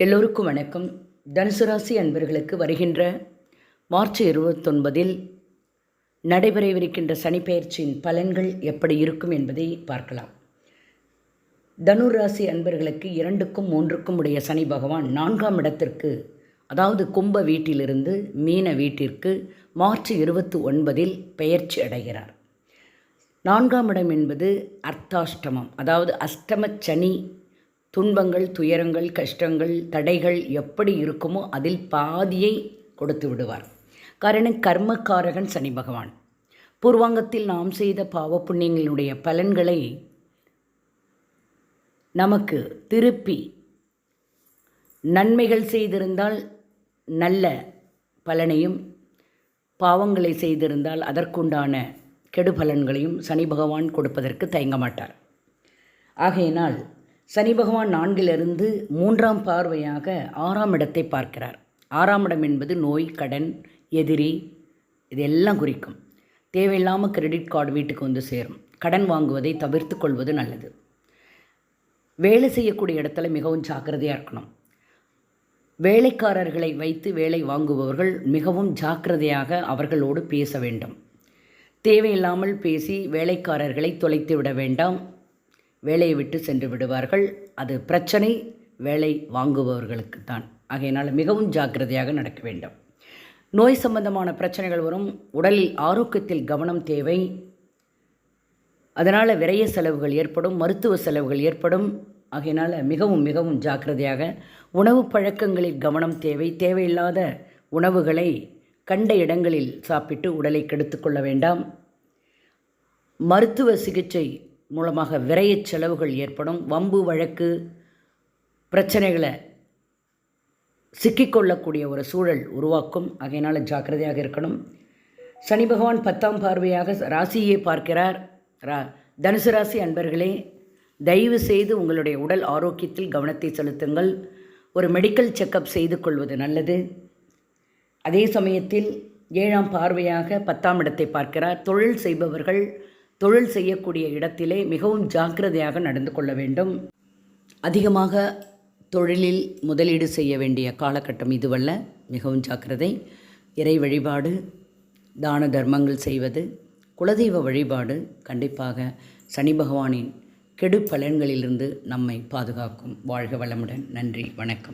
எல்லோருக்கும் வணக்கம். தனுசு ராசி அன்பர்களுக்கு வருகின்ற மார்ச் இருபத்தொன்பதில் நடைபெறவிருக்கின்ற சனிப்பெயர்ச்சியின் பலன்கள் எப்படி இருக்கும் என்பதை பார்க்கலாம். தனுர் ராசி அன்பர்களுக்கு இரண்டுக்கும் மூன்றுக்கும் உடைய சனி பகவான் நான்காம் இடத்திற்கு அதாவது கும்ப வீட்டிலிருந்து மீன வீட்டிற்கு மார்ச் இருபத்தி ஒன்பதில் பெயர்ச்சி அடைகிறார். நான்காம் இடம் என்பது அர்த்தாஷ்டமம் அதாவது அஷ்டம சனி துன்பங்கள் துயரங்கள் கஷ்டங்கள் தடைகள் எப்படி இருக்குமோ அதில் பாதியை கொடுத்து விடுவார். காரணம் கர்மக்காரகன் சனி பகவான். பூர்வாங்கத்தில் நாம் செய்த பாவ புண்ணியங்களுடைய பலன்களை நமக்கு திருப்பி நன்மைகள் செய்திருந்தால் நல்ல பலனையும் பாவங்களை செய்திருந்தால் அதற்குண்டான கெடுபலன்களையும் சனி பகவான் கொடுப்பதற்கு தயங்க மாட்டார். ஆகையினால் சனி பகவான் நான்கிலிருந்து மூன்றாம் பார்வையாக ஆறாம் இடத்தை பார்க்கிறார். ஆறாம் இடம் என்பது நோய் கடன் எதிரி இதெல்லாம் குறிக்கும். தேவையில்லாமல் கிரெடிட் கார்டு வீட்டுக்கு வந்து சேரும். கடன் வாங்குவதை தவிர்த்து கொள்வது நல்லது. வேலை செய்யக்கூடிய இடத்துல மிகவும் ஜாக்கிரதையாக இருக்கணும். வேலைக்காரர்களை வைத்து வேலை வாங்குபவர்கள் மிகவும் ஜாக்கிரதையாக அவர்களோடு பேச வேண்டும். தேவையில்லாமல் பேசி வேலைக்காரர்களை தொலைத்து விட வேண்டாம். வேலையை விட்டு சென்று விடுவார்கள். அது பிரச்சனை வேலை வாங்குபவர்களுக்கு தான் ஆகையினால் மிகவும் ஜாக்கிரதையாக நடக்க வேண்டும். நோய் சம்பந்தமான பிரச்சனைகள் வரும். உடலில் ஆரோக்கியத்தில் கவனம் தேவை. அதனால் விரைய செலவுகள் ஏற்படும் மருத்துவ செலவுகள் ஏற்படும். ஆகையினால் மிகவும் மிகவும் ஜாக்கிரதையாக உணவு பழக்கங்களில் கவனம் தேவை. தேவையில்லாத உணவுகளை கண்ட இடங்களில் சாப்பிட்டு உடலை கெடுத்து கொள்ள வேண்டாம். மருத்துவ சிகிச்சை மூலமாக விரைய செலவுகள் ஏற்படும். வம்பு வழக்கு பிரச்சனைகளை சிக்கிக்கொள்ளக்கூடிய ஒரு சூழல் உருவாக்கும். ஆகையினால் ஜாக்கிரதையாக இருக்கணும். சனி பகவான் பத்தாம் பார்வையாக ராசியை பார்க்கிறார். ரா தனுசு ராசி அன்பர்களே தயவு செய்து உங்களுடைய உடல் ஆரோக்கியத்தில் கவனத்தை செலுத்துங்கள். ஒரு மெடிக்கல் செக்கப் செய்து கொள்வது நல்லது. அதே சமயத்தில் ஏழாம் பார்வையாக பத்தாம் இடத்தை பார்க்கிறார். தொழில் செய்பவர்கள் தொழில் செய்யக்கூடிய இடத்திலே மிகவும் ஜாக்கிரதையாக நடந்து கொள்ள வேண்டும். அதிகமாக தொழிலில் முதலீடு செய்ய வேண்டிய காலகட்டம் இதுவல்ல. மிகவும் ஜாக்கிரதை. இறை வழிபாடு தான தர்மங்கள் செய்வது குலதெய்வ வழிபாடு கண்டிப்பாக சனி பகவானின் கெடு பலன்களிலிருந்து நம்மை பாதுகாக்கும். வாழ்க வளமுடன். நன்றி. வணக்கம்.